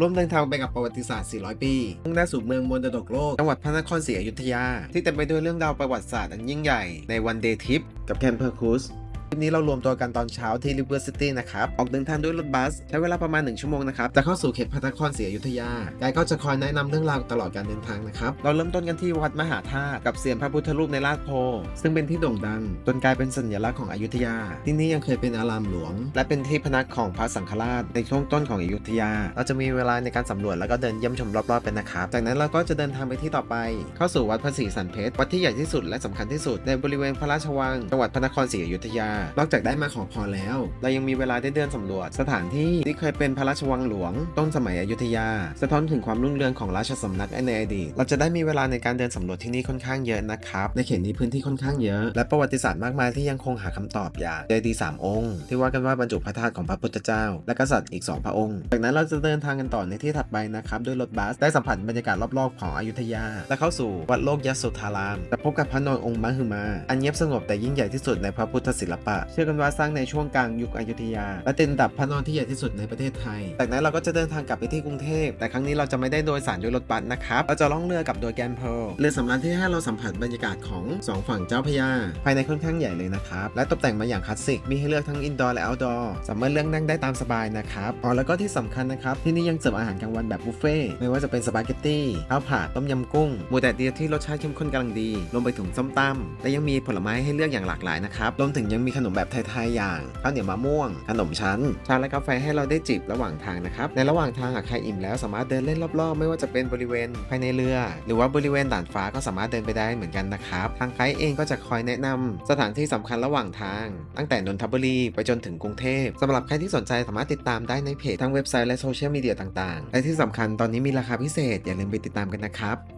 ร่วมเดินทางไปกับประวัติศาสตร์ 400 ปีมุ่งหน้าสู่เมืองมรดกโลก จังหวัดพระนครศรีอยุธยา ที่เต็มไปด้วยเรื่องราวประวัติศาสตร์อันยิ่งใหญ่ในวันเดย์ทริปกับแคนเพอร์คูส คลิปนี้เรารวมตัวกันตอนเช้าที่ River City นะครับ ออกเดินทางด้วยรถบัส ใช้เวลาประมาณ 1 ชั่วโมงนะครับ จะเข้าสู่เขตพระนครศรีอยุธยาไกด์ก็จะคอยแนะนำเรื่องราวตลอดการเดินทางนะครับ เราเริ่มต้นกันที่วัดมหาธาตุกับเสียงพระพุทธรูปในลาดโพ ซึ่งเป็นที่โด่งดัง จนกลายเป็นสัญลักษณ์ของอยุธยา ที่นี่ยังเคยเป็นอารามหลวง และเป็นที่พนักของพระสังฆราชในช่วงต้นของอยุธยา เราจะมีเวลาในการสำรวจแล้วก็เดินเยี่ยมชมรอบๆเป็นนะครับ จากนั้นเราก็จะเดินทางไปที่ต่อไป เข้าสู่วัดพระศรีสันเพชร วัดที่ใหญ่ที่สุดและสำคัญที่สุดในบริเวณพระราชวังจังหวัดพระนครศรีอยุธยานอกจากได้มาขอพรแล้ว เรายังมีเวลาได้เดินสำรวจ สถานที่ที่เคยเป็นพระราชวังหลวง ต้นสมัยอยุธยา สะท้อนถึงความรุ่งเรืองของราชสำนักในอดีต เราจะได้มีเวลาในการเดินสำรวจที่นี่ค่อนข้างเยอะนะครับ ในเขตนี้พื้นที่ค่อนข้างเยอะ และประวัติศาสตร์มากมายที่ยังคงหาคำตอบอย่างเจดีย์สามองค์ ที่ว่ากันว่าบรรจุพระธาตุของพระพุทธเจ้า และกษัตริย์อีก 2 พระองค์ จากนั้นเราจะเดินทางกันต่อในที่ถัดไปนะครับด้วยรถบัสได้สัมผัสบรรยากาศรอบๆของอยุธยา และเข้าสู่วัดโลกยโสธารามจะพบกับพระนอนองค์มหึมา อันเงียบสงบแต่ยิ่งใหญ่ที่สุดในพระพุทธศิลปะ เชื่อกันว่าสร้างในช่วงกลางยุคอยุธยา และเป็นอันดับพระนอนที่ใหญ่ที่สุดในประเทศไทย จากนั้นเราก็จะเดินทางกลับไปที่กรุงเทพ แต่ครั้งนี้เราจะไม่ได้โดยสารด้วยรถบัสนะครับ เราจะล่องเรือกับโดยแกนเพลเรือสำราญที่ให้เราสัมผัสบรรยากาศของสองฝั่งเจ้าพระยา ภายในค่อนข้างใหญ่เลยนะครับ และตกแต่งมาอย่างคลาสสิก มีให้เลือกทั้งอินดอร์และเอาท์ดอร์สามารถเลือกนั่งได้ตามสบายนะครับ อ๋อแล้วก็ที่สำคัญนะครับที่นี่ยังเสิร์ฟอาหารกลางวันแบบบุฟเฟ่ต์ไม่ว่าจะเป็นสปาเกตตี้ข้าวผัดต้มยำกุ้งหมูแดดเดียวที่รสชาติเข้มข้นกำลังดีรวมไปถึงส้มตำและยังมีผลไม้ให้เลือกอย่างหลากหลายนะครับรวมถึงยังมีขนมแบบไทยๆอย่างข้าวเหนียวมะม่วง ขนมชั้น ชาและกาแฟให้เราได้จิบระหว่างทางนะครับ ในระหว่างทางหากใครอิ่มแล้วสามารถเดินเล่นรอบๆ ไม่ว่าจะเป็นบริเวณภายในเรือ หรือว่าบริเวณด่านฟ้าก็สามารถเดินไปได้เหมือนกันนะครับ ทางไกด์เองก็จะคอยแนะนำสถานที่สำคัญระหว่างทาง ตั้งแต่นนทบุรีไปจนถึงกรุงเทพสำหรับใครที่สนใจสามารถติดตามได้ในเพจทั้งเว็บไซต์และโซเชียลมีเดียต่างๆ และที่สำคัญตอนนี้มีราคาพิเศษอย่าลืมไปติดตามกันนะครับ